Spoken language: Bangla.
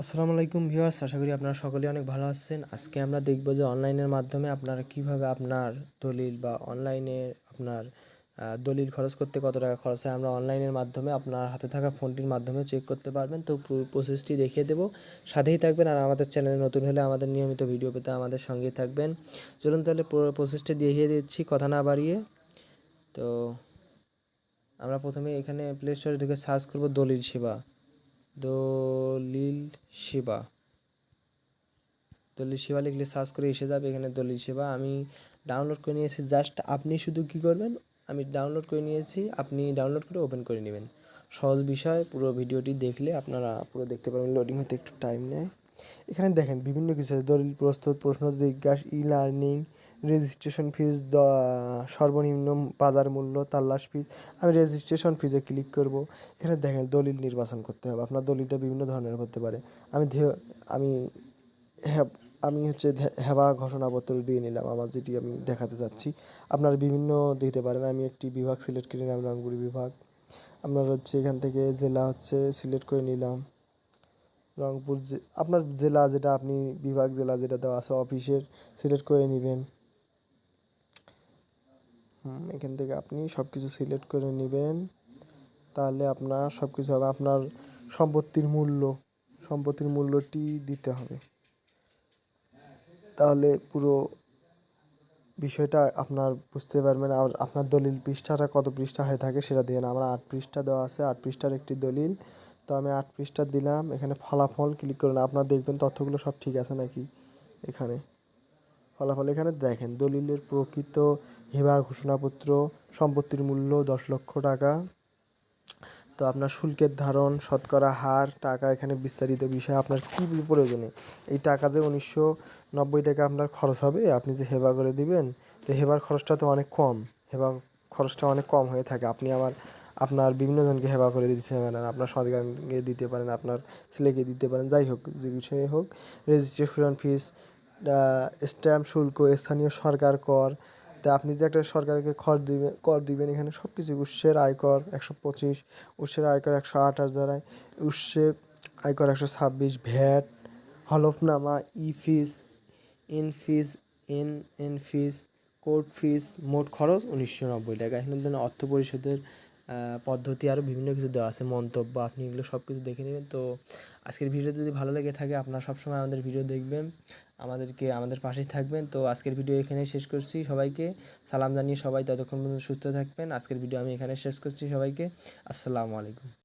আসসালামু আলাইকুম ভিউয়ার্স, আশা করি আপনারা সকলেই অনেক ভালো আছেন। আজকে আমরা দেখব যে অনলাইনের মাধ্যমে আপনারা কীভাবে আপনার দলিল বা অনলাইনে আপনার দলিল খরচ করতে কত টাকা খরচ হয়, আমরা অনলাইনের মাধ্যমে আপনার হাতে থাকা ফোনটির মাধ্যমে চেক করতে পারবেন। তো পুরো প্রসেসটি দেখিয়ে দেবো। সাথেই থাকবেন আর আমাদের চ্যানেলে নতুন হলে আমাদের নিয়মিত ভিডিও পেতে আমাদের সঙ্গেই থাকবেন। চলুন তাহলে পুরো প্রসেসটি দেখিয়ে দিচ্ছি, কথা না বাড়িয়ে। তো আমরা প্রথমে এখানে প্লে স্টোরে ঢুকে সার্চ করব দলিল সেবা। দলিল সেবা দলিল সেবা লিখলে সার্চ করে এসে যাবে এখানে দলিল সেবা আমি ডাউনলোড করে নিয়েছি জাস্ট আপনি শুধু কি করবেন? আমি ডাউনলোড করে নিয়েছি, আপনি ডাউনলোড করে ওপেন করে নেবেন। সহজ বিষয়, পুরো ভিডিওটি দেখলে আপনারা পুরো দেখতে পারবেন লোডিং হতে একটু টাইম নেয়। এখানে দেখেন বিভিন্ন কিছু দলিল, প্রস্তুত, প্রশ্ন, জিজ্ঞাসা ই লার্নিং রেজিস্ট্রেশন ফিজ সর্বনিম্ন বাজার মূল্য, তাল্লাশ ফিজ আমি রেজিস্ট্রেশন ফিজে ক্লিক করব। এখানে দেখেন দলিল নির্বাচন করতে হবে। আপনার দলিলটা বিভিন্ন ধরনের হতে পারে। আমি আমি হ্যাঁ আমি হচ্ছে হেবা ঘোষণাপত্র দিয়ে নিলাম আমার যেটি আমি দেখাতে চাচ্ছি। আপনারা বিভিন্ন দিতে পারেন। আমি একটি বিভাগ সিলেক্ট করে নিলাম রংপুর বিভাগ। আপনার হচ্ছে এখান থেকে জেলা হচ্ছে সিলেক্ট করে নিলাম। রংপুর আপনার জেলা যেটা, আপনি বিভাগ জেলা যেটা দেওয়া আছে অফিসের সিলেক্ট করে নেবেন। এখান থেকে আপনি সব কিছু সিলেক্ট করে নেবেন। তাহলে আপনার সব কিছু হবে, আপনার সম্পত্তির মূল্য, সম্পত্তির মূল্যটি দিতে হবে। তাহলে পুরো বিষয়টা আপনার বুঝতে পারবেন। আর আপনার দলিল পৃষ্ঠাটা কত পৃষ্ঠা হয়ে থাকে সেটা দিয়ে আমার আট পৃষ্ঠা দেওয়া আছে, আট পৃষ্ঠার একটি দলিল। তো আমি আট পৃষ্ঠা দিলাম, এখানে ফলাফল ক্লিক করুন আপনার দেখবেন তথ্যগুলো সব ঠিক আছে নাকি এখানে? ফলাফল এখানে দেখেন। দলিলের প্রকৃত হেবা ঘোষণাপত্র, সম্পত্তির মূল্য দশ লক্ষ টাকা। তো আপনার শুল্কের ধারণ, শতকরা হার, টাকা, এখানে বিস্তারিত বিষয়, আপনার কী প্রয়োজনে? এই টাকা যে উনিশশো নব্বই টাকা আপনার খরচ হবে, আপনি যে হেবা করে দিবেন, তো হেবার খরচটা তো অনেক কম। হেবা খরচটা অনেক কম হয়ে থাকে। আপনি আমার, আপনার বিভিন্ন জনকে হেবা করে দিতে পারেন, আপনার সন্তানকে দিতে পারেন, আপনার ছেলেকে দিতে পারেন, যাই হোক, যে বিষয়ে হোক রেজিস্ট্রেশন ফিস স্ট্যাম্প শুল্ক, স্থানীয় সরকার কর, তা আপনি যে একটা সরকারকে কর দিবেন কর দিবেন, এখানে সব কিছু উৎসের আয়কর একশো পঁচিশ, উৎসের আয়কর একশো আট হাজার উৎসে আয়কর একশো ছাব্বিশ, ভ্যাট হলফনামা ই fees in fees in in fees court fees মোট খরচ উনিশশো নব্বই টাকা। এখানে দেন অর্থ পরিশোধের পদ্ধতি আরও বিভিন্ন কিছু দেওয়া আছে, মন্তব্য, আপনি এগুলো সব কিছু দেখে নেবেন। তো আজকের ভিডিও যদি ভালো লেগে থাকে, আপনারা সবসময় আমাদের ভিডিও দেখবেন। আমাদেরকে, আমাদের পাশেই থাকবেন। তো আজকের ভিডিও এখানে শেষ করছি সবাইকে। সালাম জানিয়ে সবাই ততক্ষণ পর্যন্ত সুস্থ থাকবেন। আজকের ভিডিও আমি এখানে শেষ করছি সবাইকে। আসসালামু আলাইকুম।